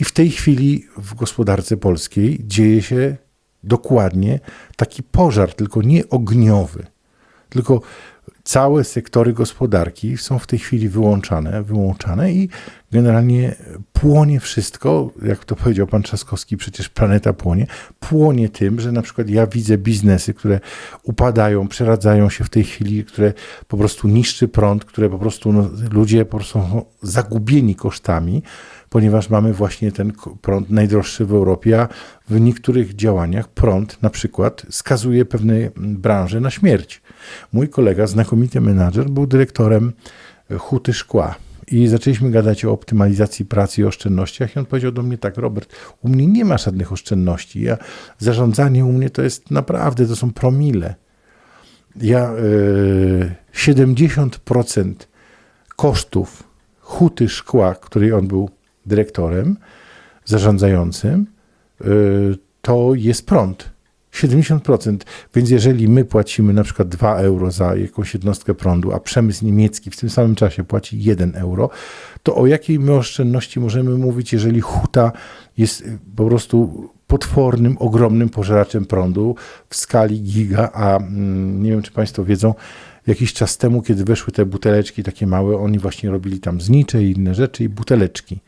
I w tej chwili w gospodarce polskiej dzieje się dokładnie taki pożar, tylko nie ogniowy, tylko całe sektory gospodarki są w tej chwili wyłączane, wyłączane i generalnie płonie wszystko, jak to powiedział pan Trzaskowski, przecież planeta płonie, płonie tym, że na przykład ja widzę biznesy, które upadają, przeradzają się w tej chwili, które po prostu niszczy prąd, które po prostu no, ludzie po prostu są zagubieni kosztami, ponieważ mamy właśnie ten prąd najdroższy w Europie, a w niektórych działaniach prąd na przykład skazuje pewne branże na śmierć. Mój kolega, znakomity menadżer, był dyrektorem e, huty szkła. I zaczęliśmy gadać o optymalizacji pracy i oszczędnościach. I on powiedział do mnie tak, Robert, u mnie nie ma żadnych oszczędności. Ja, zarządzanie u mnie to jest naprawdę, to są promile. Ja y, 70% kosztów huty szkła, której on był dyrektorem, zarządzającym, y, to jest prąd. 70%. Więc jeżeli my płacimy na przykład 2 euro za jakąś jednostkę prądu, a przemysł niemiecki w tym samym czasie płaci 1 euro, to o jakiej my oszczędności możemy mówić, jeżeli huta jest y, po prostu potwornym, ogromnym pożeraczem prądu w skali giga, a mm, nie wiem, czy Państwo wiedzą, jakiś czas temu, kiedy weszły te buteleczki takie małe, oni właśnie robili tam znicze i inne rzeczy i buteleczki.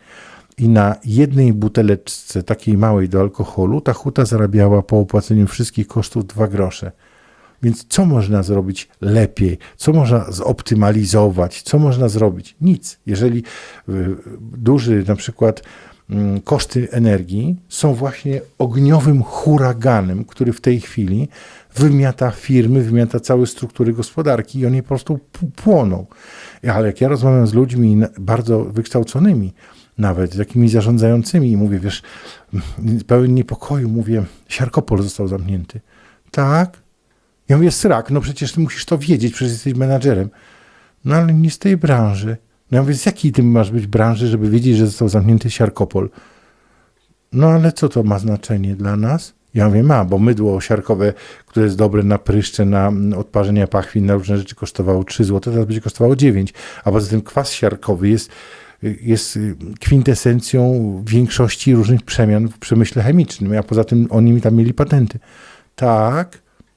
I na jednej buteleczce takiej małej do alkoholu ta huta zarabiała po opłaceniu wszystkich kosztów dwa grosze. Więc co można zrobić lepiej? Co można zoptymalizować? Co można zrobić? Nic. Jeżeli y, duży na przykład koszty energii są właśnie ogniowym huraganem, który w tej chwili wymiata firmy, wymiata całe struktury gospodarki i one po prostu płoną. Ale jak ja rozmawiam z ludźmi bardzo wykształconymi, nawet takimi zarządzającymi i mówię, wiesz, mm, pełen niepokoju, mówię, Siarkopol został zamknięty. Tak? Ja mówię, srak, no przecież ty musisz to wiedzieć, przecież jesteś menadżerem. No ale nie z tej branży. No ja mówię, z jakiej ty masz być branży, żeby wiedzieć, że został zamknięty Siarkopol? No ale co to ma znaczenie dla nas? Ja mówię, ma, bo mydło siarkowe, które jest dobre na pryszcze, na mm, odparzenia pachwin, na różne rzeczy kosztowało 3 zł, teraz będzie kosztowało 9. A poza tym kwas siarkowy jest, jest y, kwintesencją większości różnych przemian w przemyśle chemicznym, a poza tym oni mi tam mieli patenty. Tak,